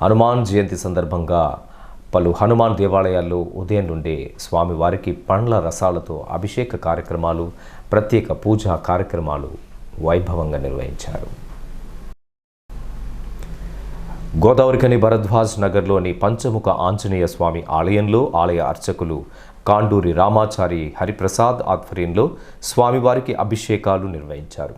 హనుమాన్ జయంతి సందర్భంగా పలు హనుమాన్ దేవాలయాల్లో ఉదయం నుండే స్వామివారికి పండ్ల రసాలతో అభిషేక కార్యక్రమాలు ప్రత్యేక పూజా కార్యక్రమాలు వైభవంగా నిర్వహించారు. గోదావరికని భరద్వాజ్ నగర్లోని పంచముఖ ఆంజనేయ స్వామి ఆలయంలో ఆలయ అర్చకులు కాండూరి రామాచారి హరిప్రసాద్ ఆధ్వర్యంలో స్వామివారికి అభిషేకాలు నిర్వహించారు.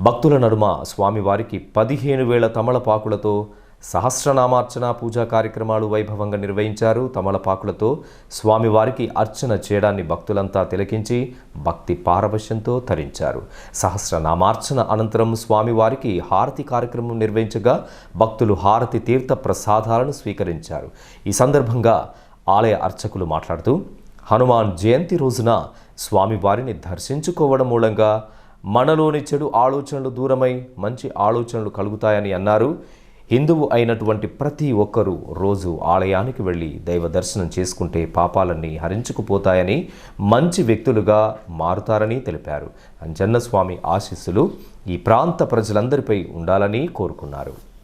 భక్తుల నడుమ స్వామివారికి పదిహేను వేల తమలపాకులతో సహస్రనామార్చన పూజా కార్యక్రమాలు వైభవంగా నిర్వహించారు. తమలపాకులతో స్వామివారికి అర్చన చేయడాన్ని భక్తులంతా తిలకించి భక్తి పారవశ్యంతో తరించారు. సహస్రనామార్చన అనంతరం స్వామివారికి హారతి కార్యక్రమం నిర్వహించగా భక్తులు హారతి తీర్థ ప్రసాదాలను స్వీకరించారు. ఈ సందర్భంగా ఆలయ అర్చకులు మాట్లాడుతూ హనుమాన్ జయంతి రోజున స్వామివారిని దర్శించుకోవడం మూలంగా మనలోని చెడు ఆలోచనలు దూరమై మంచి ఆలోచనలు కలుగుతాయని అన్నారు. హిందువు అయినటువంటి ప్రతి ఒక్కరూ రోజు ఆలయానికి వెళ్ళి దైవ దర్శనం చేసుకుంటే పాపాలన్నీ హరించుకుపోతాయని మంచి వ్యక్తులుగా మారుతారని తెలిపారు. అంజన్నస్వామి ఆశీస్సులు ఈ ప్రాంత ప్రజలందరిపై ఉండాలని కోరుకున్నారు.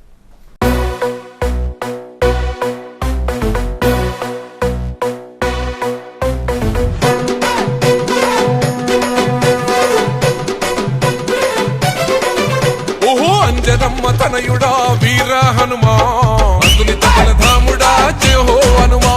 ఓహో తనయుడా వీర హనుమా. అందుని బలధాముడా ధాముడా హో హనుమా.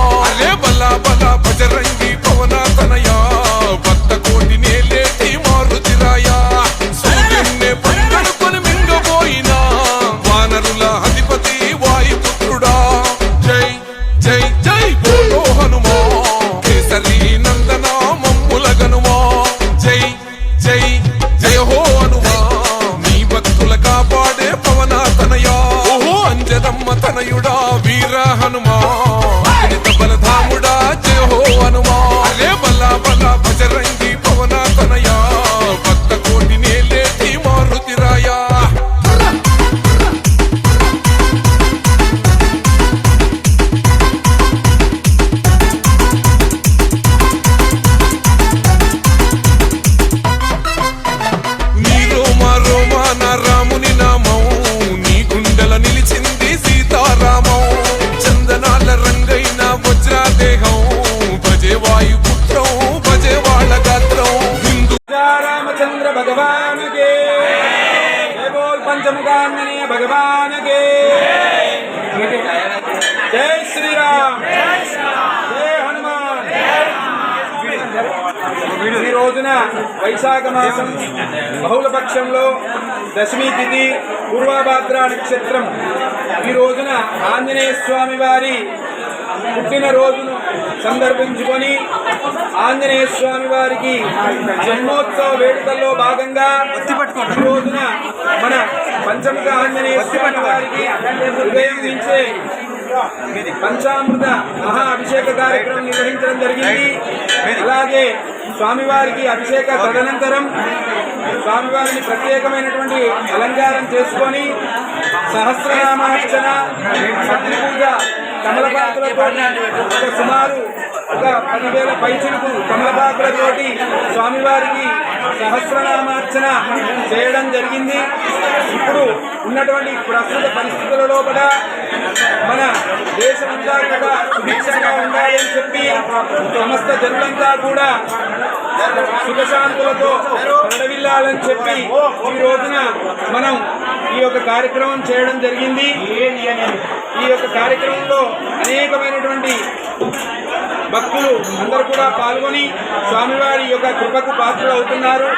తనయుడా వీర హనుమా. జై శ్రీరామ్ జై హనుమాన్ ఈ రోజున వైశాఖ మాసం బహుళపక్షంలో దశమి తిథి పూర్వభాద్ర నక్షత్రం. ఈ రోజున ఆంజనేయ స్వామి వారి పుట్టిన రోజును సందర్భించుకొని ఆంజనేయ స్వామి వారికి జన్మోత్సవ వేడుకల్లో భాగంగా ఈ రోజున మన పంచముఖ ఆంజనేయ స్వామి వారికి ఉదయం నుంచే పంచామృత మహా అభిషేక కార్యక్రమం నిర్వహించడం జరిగింది. అలాగే స్వామివారికి అభిషేక తదనంతరం స్వామివారిని ప్రత్యేకమైనటువంటి అలంకారం చేసుకొని సహస్రనామార్చన పూజ కమలపాకులతో ఒక సుమారు ఒక పదివేల పైచులకు కమలపాకులతోటి స్వామివారికి సహస్రనామార్చన చేయడం జరిగింది. ఇప్పుడు ఉన్నటువంటి ప్రస్తుత పరిస్థితుల లోపల మన దేశమంతా కూడా సుభిక్షంగా ఉండాలని చెప్పి సమస్త జనులంతా కూడా సుఖశాంతులతో పడవిల్లాలని చెప్పి ఈ రోజున మనం ఈ యొక్క కార్యక్రమం చేయడం జరిగింది. ఈ యొక్క కార్యక్రమంలో అనేకమైనటువంటి భక్తులు అందరూ కూడా పాల్గొని స్వామివారి యొక్క కృపకు పాత్రలు అవుతున్నారు.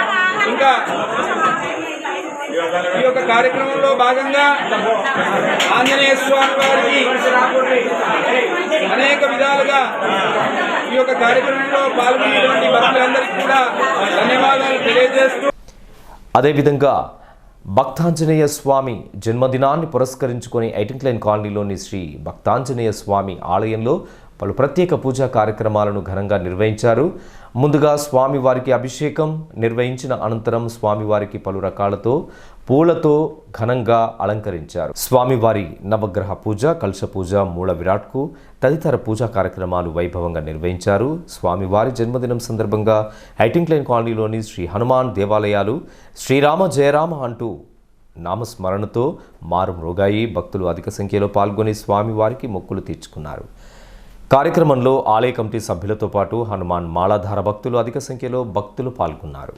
ఇంకా ఈ యొక్క కార్యక్రమంలో భాగంగా ఆంజనేయ స్వామి వారికి అనేక విధాలుగా ఈ యొక్క కార్యక్రమంలో పాల్గొనేటువంటి భక్తులందరికీ కూడా ధన్యవాదాలు తెలియజేస్తూ అదేవిధంగా భక్తాంజనేయ స్వామి జన్మదినాన్ని పురస్కరించుకొని ఐటింక్లైన్ కాలనీలోని శ్రీ భక్తాంజనేయ స్వామి ఆలయంలో పలు ప్రత్యేక పూజా కార్యక్రమాలను ఘనంగా నిర్వహించారు. ముందుగా స్వామివారికి అభిషేకం నిర్వహించిన అనంతరం స్వామివారికి పలు రకాలతో పూలతో ఘనంగా అలంకరించారు. స్వామివారి నవగ్రహ పూజ కలశ పూజ మూల విరాట్కు తదితర పూజా కార్యక్రమాలు వైభవంగా నిర్వహించారు. స్వామివారి జన్మదినం సందర్భంగా హైటింగ్లైన్ కాలనీలోని శ్రీ హనుమాన్ దేవాలయాలు శ్రీరామ జయరామ అంటూ నామస్మరణతో మారు భక్తులు అధిక సంఖ్యలో పాల్గొని స్వామివారికి మొక్కులు తీర్చుకున్నారు. కార్యక్రమంలో ఆలయ కమిటీ సభ్యులతో పాటు హనుమాన్ మాలాధార భక్తులు అధిక సంఖ్యలో భక్తులు పాల్గొన్నారు.